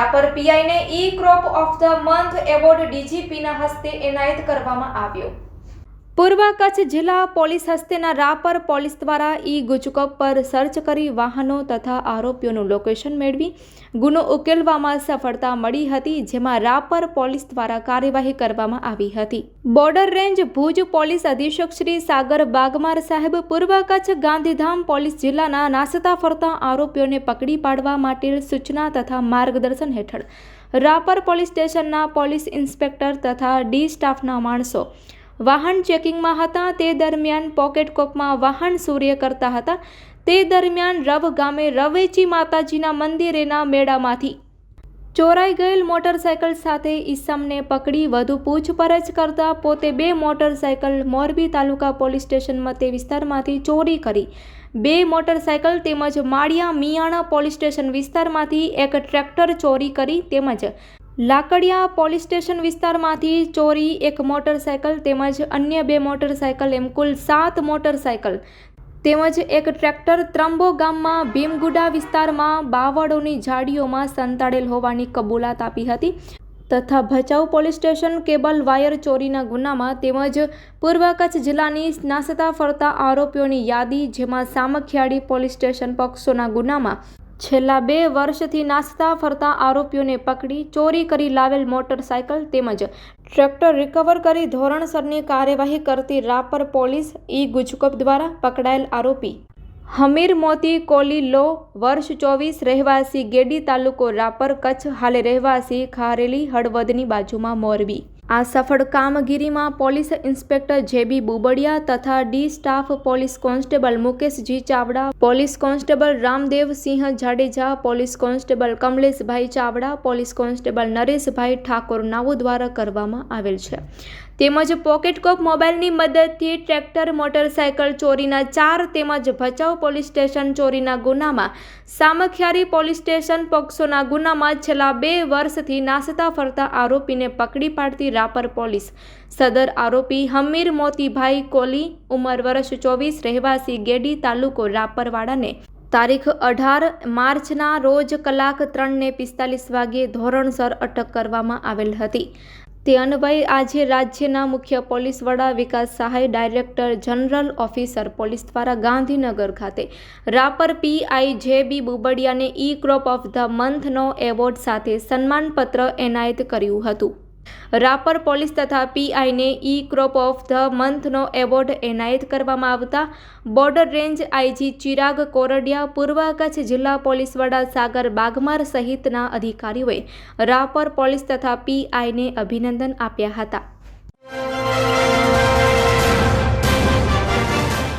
Rapar પીઆઈને e cop of the month award ડીજીપીના હસ્તે એનાયત કરવામાં આવ્યો. પૂર્વ કચ્છ જિલ્લા પોલીસ હસ્તેના રાપર પોલીસ દ્વારા ઈ ગુજકોપ પર સર્ચ કરી વાહનો તથા આરોપીઓનું લોકેશન મેળવી ગુનો ઉકેલવામાં સફળતા મળી હતી, જેમાં રાપર પોલીસ દ્વારા કાર્યવાહી કરવામાં આવી હતી. બોર્ડર રેન્જ ભુજ પોલીસ અધિક્ષક શ્રી સાગર બાગમાર સાહેબ પૂર્વ કચ્છ ગાંધીધામ પોલીસ જિલ્લાના નાસતા ફરતા આરોપીઓને પકડી પાડવા માટે સૂચના તથા માર્ગદર્શન હેઠળ રાપર પોલીસ સ્ટેશનના પોલીસ ઇન્સ્પેક્ટર તથા ડી સ્ટાફના માણસો વાહન ચેકિંગમાં હતા. તે દરમિયાન પોકેટ કોપમાં વાહન સૂર્ય કરતા હતા. તે દરમિયાન રવ ગામે રવેચી માતાજીના મંદિરેના મેળામાંથી ચોરાઈ ગયેલ મોટરસાયકલ સાથે ઈસમને પકડી વધુ પૂછપરછ કરતા પોતે બે મોટરસાયકલ મોરબી તાલુકા પોલીસ સ્ટેશનમાં તે વિસ્તારમાંથી ચોરી કરી. બે મોટરસાયકલ તેમજ માળિયા મિયાણા પોલીસ સ્ટેશન વિસ્તારમાંથી એક ટ્રેક્ટર ચોરી કરી તેમજ લાકડિયા પોલીસ સ્ટેશન વિસ્તારમાંથી ચોરી, એક મોટરસાયકલ તેમજ અન્ય બે મોટરસાયકલ, એમ કુલ સાત મોટરસાયકલ તેમજ એક ટ્રેક્ટર ત્રંબો ગામમાં ભીમગુડા વિસ્તારમાં બાવળોની ઝાડીઓમાં સંતાડેલ હોવાની કબૂલાત આપી હતી તથા Bhachau police station cable wire ચોરીના ગુનામાં તેમજ પૂર્વ કચ્છ જિલ્લાની નાસતા ફરતા આરોપીઓની યાદી જેમાં સામખિયાળી પોલીસ સ્ટેશન પક્ષોના ગુનામાં છેલ્લા બે વર્ષથી નાસતા ફરતા આરોપીઓને પકડી, ચોરી કરી લાવેલ મોટરસાયકલ તેમજ ટ્રેક્ટર રિકવર કરી ધોરણસરની કાર્યવાહી કરતી રાપર પોલીસ ઈ ગુજકોપ દ્વારા પકડાયેલ આરોપી. હમીર મોતી કોલી લો, વર્ષ ચોવીસ, રહેવાસી ગેડી તાલુકો રાપર કચ્છ, હાલે રહેવાસી ખારેલી હળવદની બાજુમાં મોરબી. આ સફળ કામગીરીમાં પોલીસ ઇન્સ્પેક્ટર જેબી બુબડિયા તથા D staff police constable Mukeshji Chavda, police constable Ramdev Singh Jadeja, police constable Kamleshbhai Chavda, police constable Nareshbhai Thakor નાવો દ્વારા કરવામાં આવેલ છે. તેમજ પોકેટકોપ મોબાઈલની મદદથી ટ્રેક્ટર, મોટરસાયકલ ચોરીના ચાર તેમજ ભચાઉ પોલીસ સ્ટેશન ચોરીના ગુનામાં, સામખિયારી પોલીસ સ્ટેશન પોક્સોના ગુનામાં છેલ્લા બે વર્ષથી નાસતા ફરતા આરોપીને પકડી પાડતી રાપર પોલીસ. સદર આરોપી હમીર મોતીભાઈ કોલી ઉંમર વર્ષ ચોવીસ, રહેવાસી ગેડી તાલુકો રાપરવાડાને તારીખ અઢાર માર્ચના રોજ કલાક ત્રણને પિસ્તાલીસ વાગ્યે ધોરણસર અટક કરવામાં આવેલ હતી. તે અન્વયે આજે રાજ્યના મુખ્ય પોલીસ વડા વિકાસ સહાય ડાયરેક્ટર જનરલ ઓફિસર પોલીસ દ્વારા ગાંધીનગર ખાતે. રાપર પીઆઈ જે બી બુબડિયાને ઈ ક્રોપ ઓફ ધ મંથનો એવોર્ડ સાથે સન્માનપત્ર એનાયત કર્યું હતું. રાપર પોલીસ તથા પીઆઈને ઈ ક્રોપ ઓફ ધ મંથનો એવોર્ડ એનાયત કરવામાં આવતા border range IG Chirag Kordia, પૂર્વ કચ્છ જિલ્લા પોલીસ વડા સાગર બાગમાર સહિતના અધિકારીઓએ રાપર પોલીસ તથા પીઆઈને અભિનંદન આપ્યા હતા.